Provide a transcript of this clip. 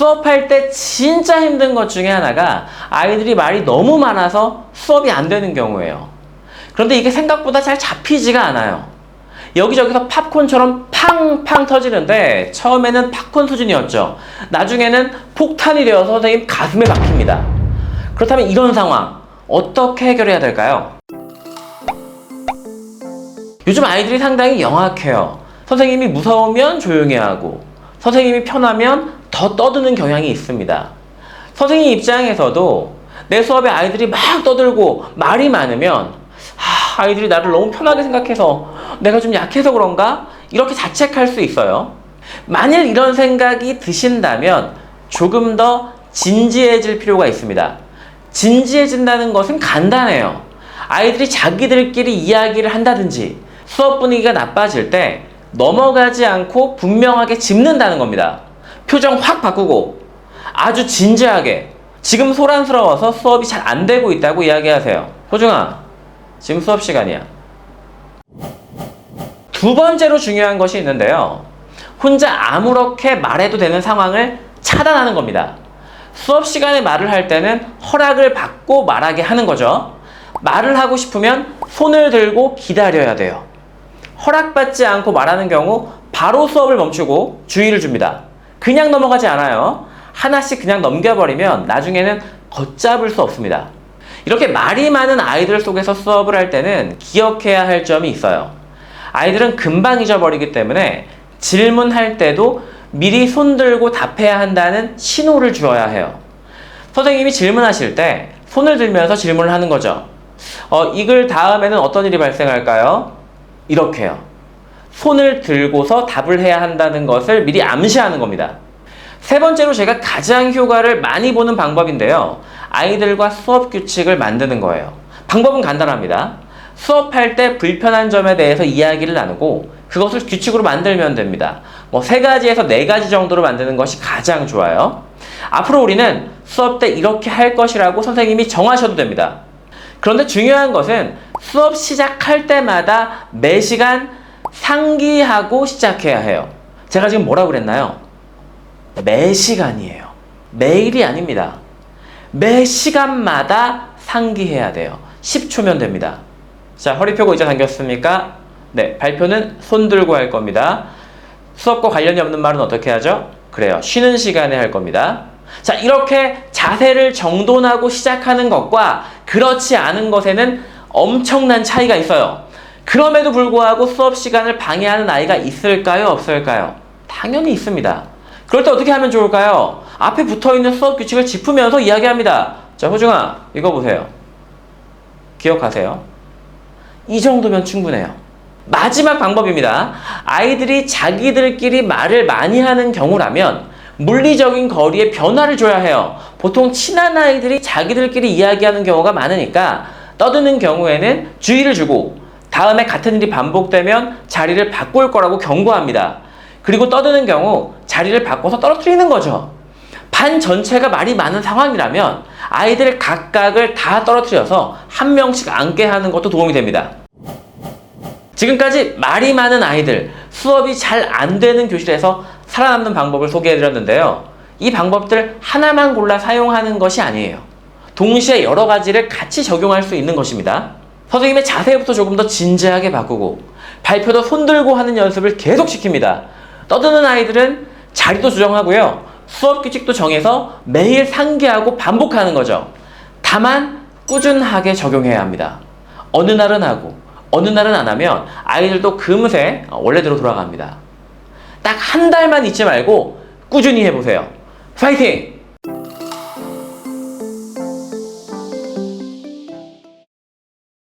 수업할 때 진짜 힘든 것 중에 하나가 아이들이 말이 너무 많아서 수업이 안 되는 경우예요. 그런데 이게 생각보다 잘 잡히지가 않아요. 여기저기서 팝콘처럼 팡팡 터지는데 처음에는 팝콘 수준이었죠. 나중에는 폭탄이 되어서 선생님 가슴에 박힙니다. 그렇다면 이런 상황 어떻게 해결해야 될까요? 요즘 아이들이 상당히 영악해요. 선생님이 무서우면 조용히 하고, 선생님이 편하면 더 떠드는 경향이 있습니다. 선생님 입장에서도 내 수업에 아이들이 막 떠들고 말이 많으면, 하, 아이들이 나를 너무 편하게 생각해서 내가 좀 약해서 그런가? 이렇게 자책할 수 있어요. 만일 이런 생각이 드신다면 조금 더 진지해질 필요가 있습니다. 진지해진다는 것은 간단해요. 아이들이 자기들끼리 이야기를 한다든지 수업 분위기가 나빠질 때 넘어가지 않고 분명하게 짚는다는 겁니다. 표정 확 바꾸고 아주 진지하게 지금 소란스러워서 수업이 잘 안 되고 있다고 이야기하세요. 호중아, 지금 수업 시간이야. 두 번째로 중요한 것이 있는데요. 혼자 아무렇게 말해도 되는 상황을 차단하는 겁니다. 수업 시간에 말을 할 때는 허락을 받고 말하게 하는 거죠. 말을 하고 싶으면 손을 들고 기다려야 돼요. 허락받지 않고 말하는 경우 바로 수업을 멈추고 주의를 줍니다. 그냥 넘어가지 않아요. 하나씩 그냥 넘겨버리면 나중에는 걷잡을 수 없습니다. 이렇게 말이 많은 아이들 속에서 수업을 할 때는 기억해야 할 점이 있어요. 아이들은 금방 잊어버리기 때문에 질문할 때도 미리 손 들고 답해야 한다는 신호를 주어야 해요. 선생님이 질문하실 때 손을 들면서 질문을 하는 거죠. 어, 이 글 다음에는 어떤 일이 발생할까요? 이렇게요. 손을 들고서 답을 해야 한다는 것을 미리 암시하는 겁니다. 세 번째로 제가 가장 효과를 많이 보는 방법인데요. 아이들과 수업 규칙을 만드는 거예요. 방법은 간단합니다. 수업할 때 불편한 점에 대해서 이야기를 나누고 그것을 규칙으로 만들면 됩니다. 뭐 세 가지에서 네 가지 정도로 만드는 것이 가장 좋아요. 앞으로 우리는 수업 때 이렇게 할 것이라고 선생님이 정하셔도 됩니다. 그런데 중요한 것은 수업 시작할 때마다 매 시간 상기하고 시작해야 해요. 제가 지금 뭐라고 그랬나요? 매 시간이에요. 매일이 아닙니다. 매 시간마다 상기해야 돼요. 10초면 됩니다. 자, 허리 펴고 의자 당겼습니까? 네, 발표는 손 들고 할 겁니다. 수업과 관련이 없는 말은 어떻게 하죠? 그래요. 쉬는 시간에 할 겁니다. 자, 이렇게 자세를 정돈하고 시작하는 것과 그렇지 않은 것에는 엄청난 차이가 있어요. 그럼에도 불구하고 수업 시간을 방해하는 아이가 있을까요? 없을까요? 당연히 있습니다. 그럴 때 어떻게 하면 좋을까요? 앞에 붙어 있는 수업 규칙을 짚으면서 이야기합니다. 자, 호중아, 이거 보세요. 기억하세요. 이 정도면 충분해요. 마지막 방법입니다. 아이들이 자기들끼리 말을 많이 하는 경우라면 물리적인 거리에 변화를 줘야 해요. 보통 친한 아이들이 자기들끼리 이야기하는 경우가 많으니까 떠드는 경우에는 주의를 주고 다음에 같은 일이 반복되면 자리를 바꿀 거라고 경고합니다. 그리고 떠드는 경우 자리를 바꿔서 떨어뜨리는 거죠. 반 전체가 말이 많은 상황이라면 아이들 각각을 다 떨어뜨려서 한 명씩 앉게 하는 것도 도움이 됩니다. 지금까지 말이 많은 아이들, 수업이 잘 안 되는 교실에서 살아남는 방법을 소개해 드렸는데요. 이 방법들 하나만 골라 사용하는 것이 아니에요. 동시에 여러 가지를 같이 적용할 수 있는 것입니다. 선생님의 자세부터 조금 더 진지하게 바꾸고 발표도 손 들고 하는 연습을 계속 시킵니다. 떠드는 아이들은 자리도 조정하고요. 수업 규칙도 정해서 매일 상기하고 반복하는 거죠. 다만 꾸준하게 적용해야 합니다. 어느 날은 하고 어느 날은 안 하면 아이들도 금세 원래대로 돌아갑니다. 딱 한 달만 잊지 말고 꾸준히 해보세요. 파이팅!